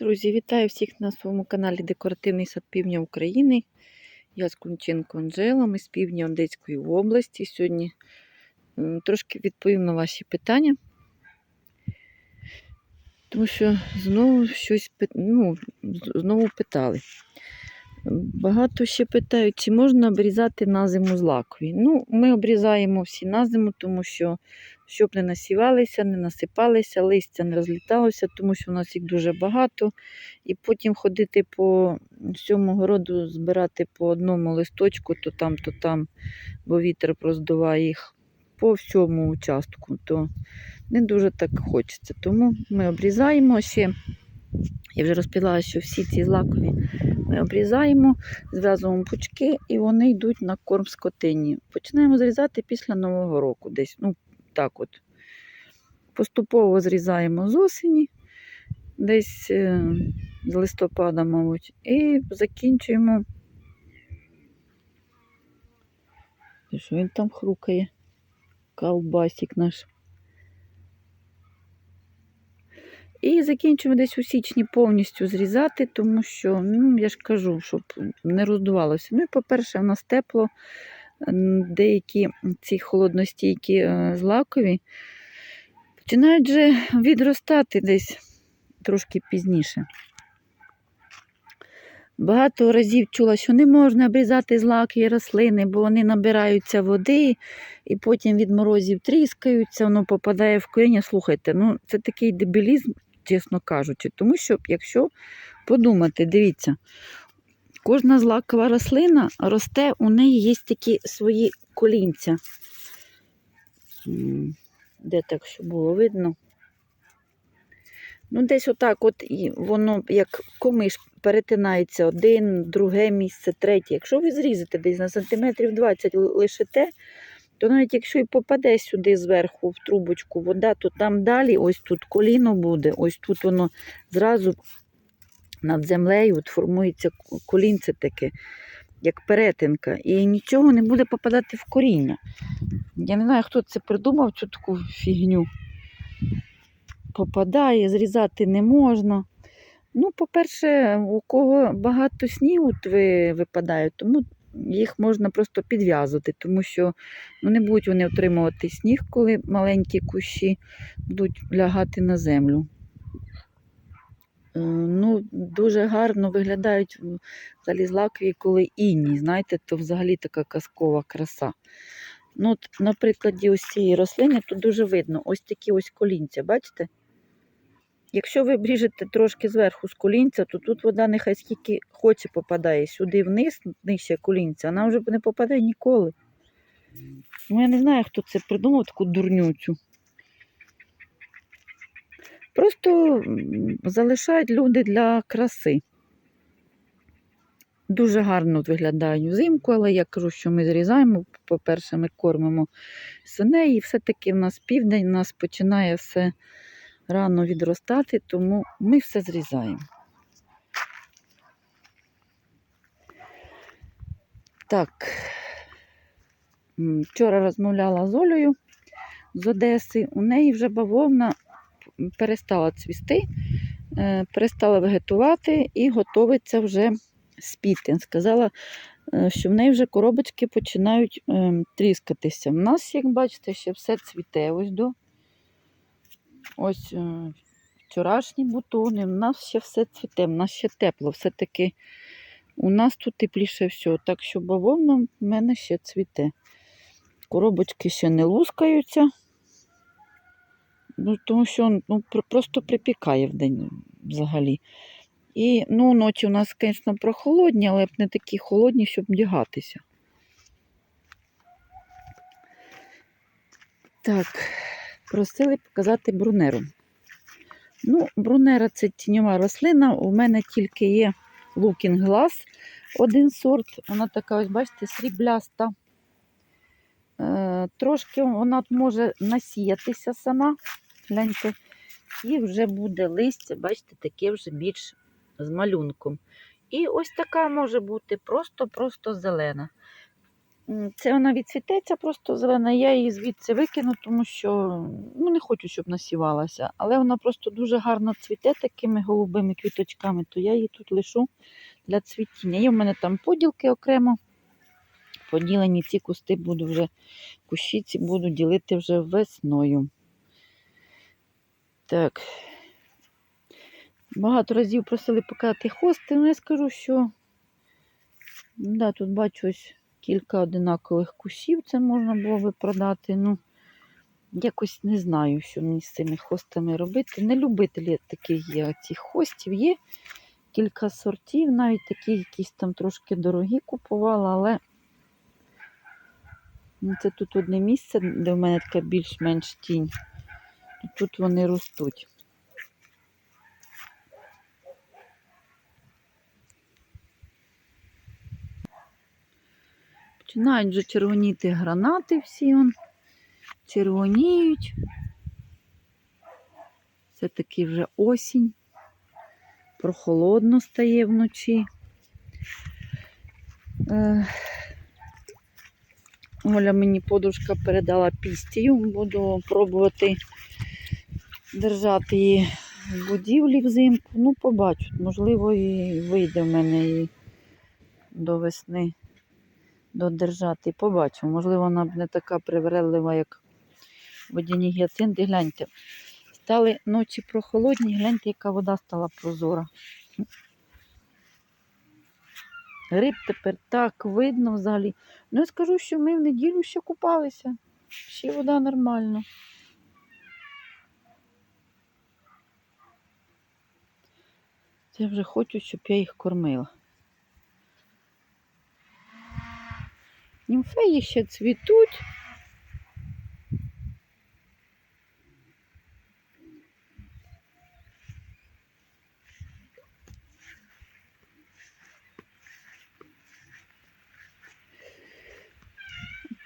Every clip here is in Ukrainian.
Друзі, вітаю всіх на своєму каналі Декоративний сад Півдня України. Я з Кунченко Анжела, ми з півдня Одеської області. Сьогодні трошки відповім на ваші питання, тому що знову щось ну, знову питали. Багато ще питають, чи можна обрізати на зиму злакові. Ну, ми обрізаємо всі на зиму, тому що щоб не насівалися, не насипалися, листя не розліталося, тому що у нас їх дуже багато. І потім ходити по всьому городу, збирати по одному листочку, то там, то там, бо вітер проздуває їх по всьому участку, то не дуже так хочеться. Тому ми обрізаємо ще. Я вже розповіла, що всі ці злакові ми обрізаємо, зв'язуємо пучки і вони йдуть на корм скотині. Починаємо зрізати після Нового року, десь, ну так от. Поступово зрізаємо з осені, десь е, з листопада, мабуть, і закінчуємо. Що він там хрукає? Колбасик наш. І закінчуємо десь у січні повністю зрізати, тому що, ну, я ж кажу, щоб не роздувалося. Ну і, по-перше, в нас тепло, деякі ці холодностійкі е, злакові починають вже відростати десь трошки пізніше. Багато разів чула, що не можна обрізати злаки і рослини, бо вони набираються води і потім від морозів тріскаються, воно попадає в коріння. Слухайте, ну це такий дебілізм, чесно кажучи. Тому що, якщо подумати, дивіться, кожна злакова рослина росте, у неї є такі свої колінця. Де так, щоб було видно? Ну, десь отак, от і воно як комиш перетинається один, друге місце, третє. Якщо ви зрізете десь на сантиметрів 20 ли- лишите, то навіть якщо і попаде сюди зверху в трубочку вода, то там далі ось тут коліно буде, ось тут воно зразу над землею от формується колінце таке, як перетинка, і нічого не буде попадати в коріння. Я не знаю, хто це придумав, цю таку фігню попадає, зрізати не можна. Ну, по-перше, у кого багато снігу випадає, тому їх можна просто підв'язувати, тому що ну, не будуть вони отримувати сніг, коли маленькі кущі будуть лягати на землю. Е, Ну, дуже гарно виглядають взагалі злакові, коли інні, знаєте, то взагалі така казкова краса. Ну, от, на прикладі ось цієї рослини тут дуже видно ось такі ось колінця, бачите? Якщо ви обріжете трошки зверху з колінця, то тут вода нехай скільки хоче попадає сюди вниз, нижче колінця, вона вже не попаде ніколи. Ну, я не знаю, хто це придумав, таку дурнюцю. Просто залишають люди для краси. Дуже гарно виглядають взимку, але я кажу, що ми зрізаємо. По-перше, ми кормимо свиней, і все-таки в нас південь, у нас починає все рано відростати, тому ми все зрізаємо. Так, вчора розмовляла з Олею з Одеси. У неї вже бавовна перестала цвісти, е, перестала вегетувати і готовиться вже спіти. Сказала, е, що в неї вже коробочки починають е, тріскатися. У нас, як бачите, ще все цвіте. Ось до ось е, вчорашні бутони. У нас ще все цвіте, у нас ще тепло. Все-таки у нас тут тепліше всього. Так що бавовна в мене ще цвіте. Коробочки ще не лускаються. Ну, тому що ну, просто припікає в день взагалі. І ну, ночі у нас, звісно, прохолодні, але б не такі холодні, щоб вдягатися. Так, просили показати брунеру. Ну, брунера це тіньова рослина. У мене тільки є Looking Glass, один сорт. Вона така, ось, бачите, срібляста. Е, трошки вона може насіятися сама. Гляньте. І вже буде листя, бачите, таке вже більш з малюнком. І ось така може бути просто-просто зелена. Це вона відцвітеться, просто зелена. Я її звідси викину, тому що ну, не хочу, щоб насівалася. Але вона просто дуже гарно цвіте такими голубими квіточками, то я її тут лишу для цвітіння. Є в мене там поділки окремо. Поділені ці кусти буду вже, кущі ці буду ділити вже весною. Так. Багато разів просили показати хости, але я скажу, що да, тут бачу ось кілька одинакових кущів, це можна було би продати. Ну, якось не знаю, що мені з цими хостами робити. Не любителі таких є цих хостів. Є кілька сортів, навіть такі якісь там трошки дорогі купувала, але ну, це тут одне місце, де в мене така більш-менш тінь. Тут вони ростуть. Починають вже червоніти гранати всі он. Червоніють. Це таки вже осінь. Прохолодно стає вночі. Е, Оля мені подружка передала пістію. Буду пробувати держати її в будівлі взимку. Ну, побачу. Можливо, і вийде в мене її до весни додержати. Побачимо. Можливо, вона б не така привередлива, як водяні гіацинти. Гляньте. Стали ночі прохолодні, гляньте, яка вода стала прозора. Риб тепер так видно взагалі. Ну, я скажу, що ми в неділю ще купалися. Ще вода нормальна. Я вже хочу, щоб я їх кормила. Німфеї ще цвітуть.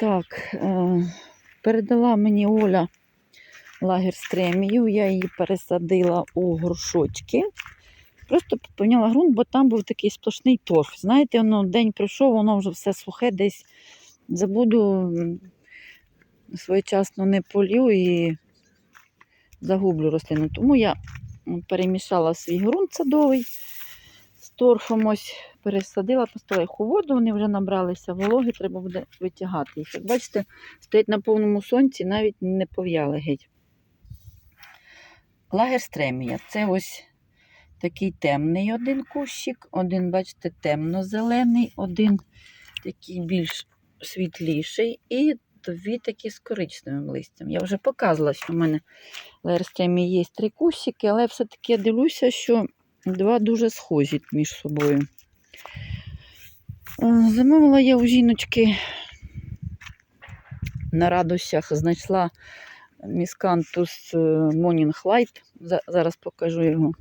Так, е, передала мені Оля лагер стремію, я її пересадила у горшочки. Просто поміняла ґрунт, бо там був такий сплошний торф. Знаєте, воно день пройшов, воно вже все сухе, десь забуду своєчасно не полю і загублю рослину. Тому я перемішала свій ґрунт садовий з торфом, ось пересадила, поставила їх у воду, вони вже набралися вологи, треба буде витягати їх. Як бачите, стоять на повному сонці, навіть не пов'яли геть. Лагер стремія. Це ось такий темний один кущик, один, бачите, темно-зелений, один такий більш світліший, і дві такі з коричневим листям. Я вже показувала, що в мене в лаєрстемі є три кущики, але все-таки я дивлюся, що два дуже схожі між собою. Е, Замовила я у жіночки на радощах, знайшла міскантус Morning Light. Зараз покажу його.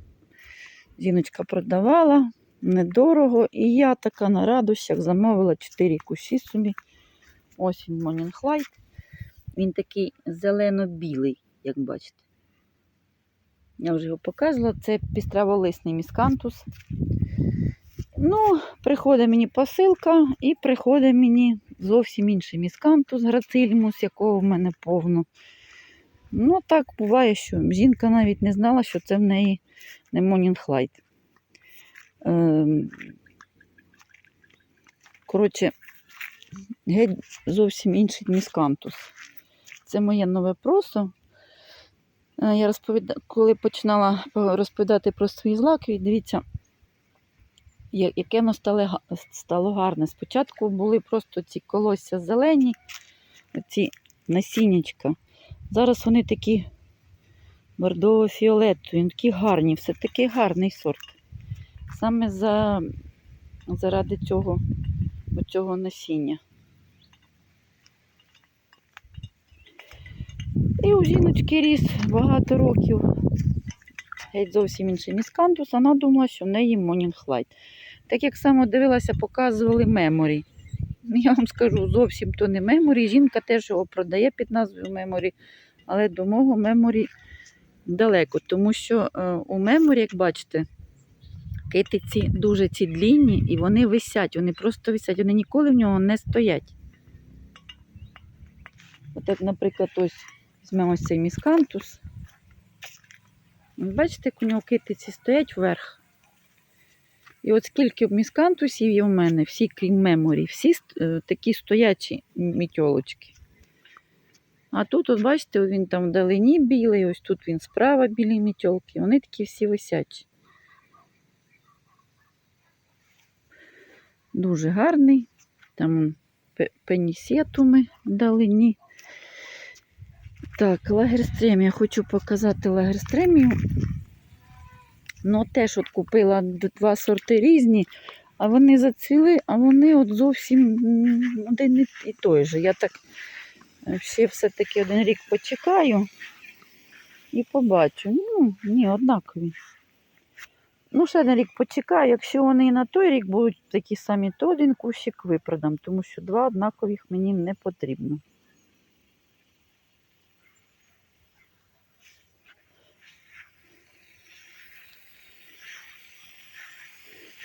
Жіночка продавала недорого, і я така на радощах замовила 4 кущі собі. Ось він Light. Він такий зелено-білий, як бачите. Я вже його показувала. Це пістраволисний міскантус. Ну, приходить мені посилка, і приходить мені зовсім інший міскантус грацилімус, якого в мене повно. Ну, так буває, що жінка навіть не знала, що це в неї не Light. Ем, Коротше, геть зовсім інший міскантус. Це моє нове просо. Е, Я розповіда... коли починала розповідати про свої злаки, дивіться, яке воно стало, стало гарне. Спочатку були просто ці колосся зелені, ці насіннячка. Зараз вони такі бордово-фіолетові, такі гарні, все такий гарний сорт. Саме за, заради цього, цього насіння. І у жіночки ріс багато років. Геть зовсім інший міскантус, вона думала, що в неї Morning Light. Так як само дивилася, показували меморі. Я вам скажу, зовсім то не меморі. Жінка теж його продає під назвою меморі, але до мого меморі далеко, тому що е, у меморі, як бачите, китиці дуже ці длінні і вони висять, вони просто висять, вони ніколи в нього не стоять. От як, наприклад, ось візьмемо ось цей міскантус. Бачите, як у нього китиці стоять вверх. І от скільки міскантусів є в мене, всі крім меморі, всі е, такі стоячі мітьолочки. А тут, от бачите, він там вдалині білий, ось тут він справа білі мітьолки. Вони такі всі висячі. Дуже гарний. Там пе- пенісетуми вдалині. Так, лагерстрем. Я хочу показати лагерстремію. Ну, теж от купила два сорти різні, а вони зацвіли, а вони от зовсім один і- той же. Я так ще все-таки один рік почекаю і побачу. Ну, ні, однакові. Ну, ще один рік почекаю. Якщо вони і на той рік будуть такі самі, то один кущик випродам, тому що два однакових мені не потрібно.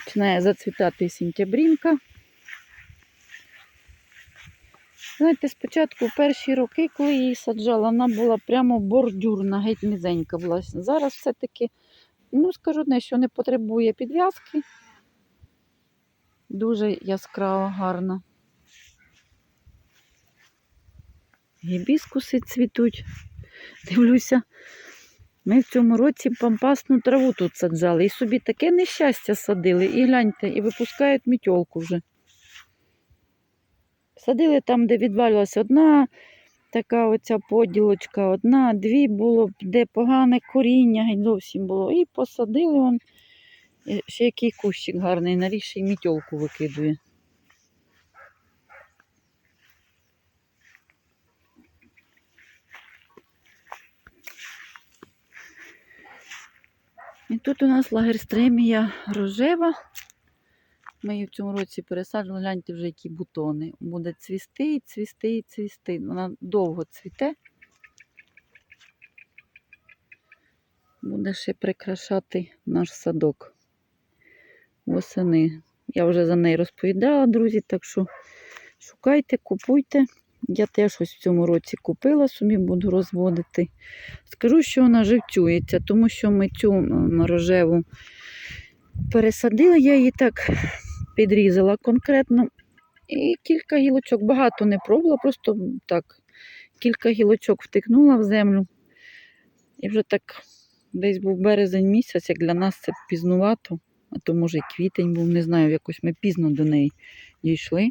Починає зацвітати сентябрінка. Знаєте, спочатку в перші роки, коли її саджала, вона була прямо бордюрна, геть низенька була. Зараз все-таки, ну скажу одне, що не потребує підв'язки. Дуже яскраво, гарно. Гібіскуси цвітуть. Дивлюся, ми в цьому році пампасну траву тут саджали. І собі таке нещастя садили. І гляньте, і випускають мітьолку вже. Садили там, де відвалювалася одна така оця поділочка, одна, дві було, де погане коріння зовсім було. І посадили он. Ще який кущик гарний, наріше й мітьолку викидує. І тут у нас лагерстремія рожева. Ми її в цьому році пересаджували, гляньте вже які бутони. Буде цвісти, і цвісти, і цвісти. Вона довго цвіте. Буде ще прикрашати наш садок восени. Я вже за неї розповідала, друзі, так що шукайте, купуйте. Я теж ось в цьому році купила, собі буду розводити. Скажу, що вона живцюється, тому що ми цю рожеву пересадили, я її так підрізала конкретно. І кілька гілочок, багато не пробувала, просто так кілька гілочок втикнула в землю. І вже так десь був березень місяць, як для нас це пізнувато, а то може і квітень був, не знаю, якось ми пізно до неї дійшли.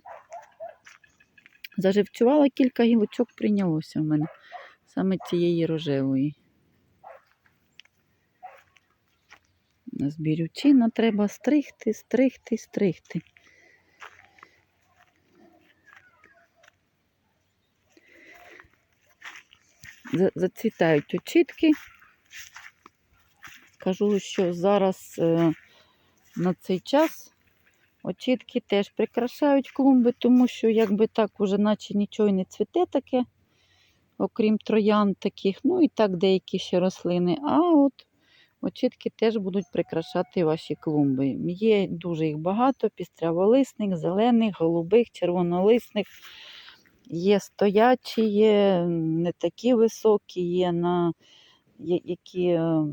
Заживцювала кілька гілочок, прийнялося в мене саме цієї рожевої. З бірючина треба стригти, стригти, стригти. Зацвітають очітки. Скажу, що зараз е, на цей час очітки теж прикрашають клумби, тому що якби так уже наче нічого не цвіте таке, окрім троян таких, ну і так деякі ще рослини. А от очітки теж будуть прикрашати ваші клумби. Є дуже їх багато: пістряволисних, зелених, голубих, червонолисних. Є стоячі, є не такі високі, є на які е,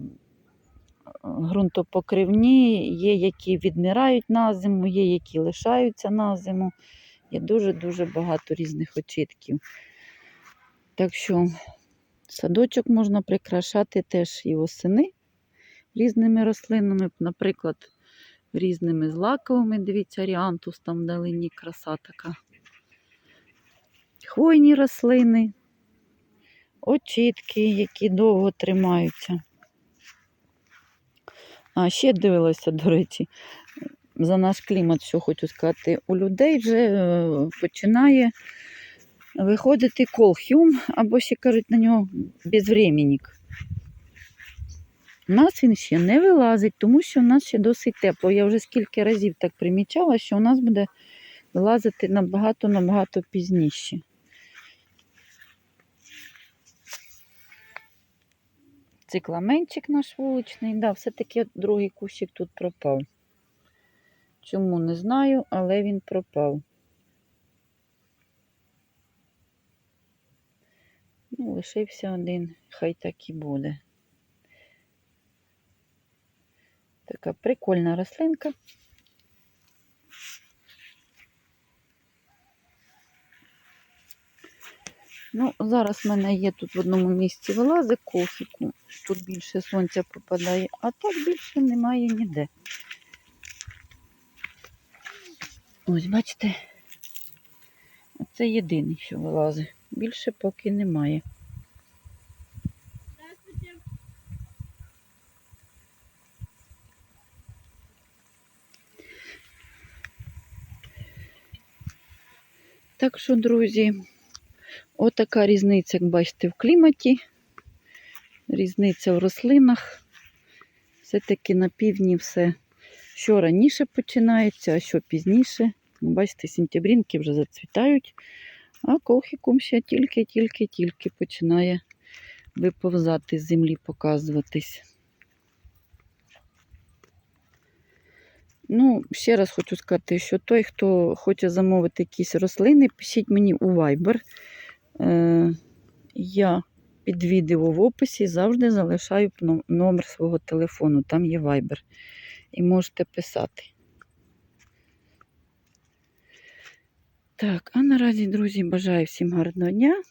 ґрунтопокривні, є які відмирають на зиму, є які лишаються на зиму. Є дуже-дуже багато різних очітків. Так що садочок можна прикрашати теж і восени різними рослинами, наприклад, різними злаковими. Дивіться, аріантус там вдалині краса така. Хвойні рослини, очітки, які довго тримаються. А ще дивилася, до речі, за наш клімат, що хочу сказати, у людей вже е, починає виходити колхюм, або ще кажуть на нього безвременник. У нас він ще не вилазить, тому що у нас ще досить тепло. Я вже скільки разів так примічала, що у нас буде вилазити набагато-набагато пізніше. Цикламенчик наш вуличний, да, все-таки другий кущик тут пропав. Чому не знаю, але він пропав. Ну, лишився один, хай так і буде. Така прикольна рослинка. Ну, зараз в мене є тут в одному місці вилази кохіку. Тут більше сонця попадає, а так більше немає ніде. Ось, бачите, це єдиний, що вилазить. Більше поки немає. Так що, друзі, отака різниця, як бачите, в кліматі, різниця в рослинах. Все-таки на півдні все, що раніше починається, а що пізніше. Ну, Бачите, сентябрінки вже зацвітають, а кохікум ще тільки-тільки-тільки починає виповзати з землі, показуватись. Ну, ще раз хочу сказати, що той, хто хоче замовити якісь рослини, пишіть мені у Viber. Е, я під відео в описі завжди залишаю номер свого телефону, там є Viber. І можете писати. Так, а наразі, друзі, бажаю всім гарного дня.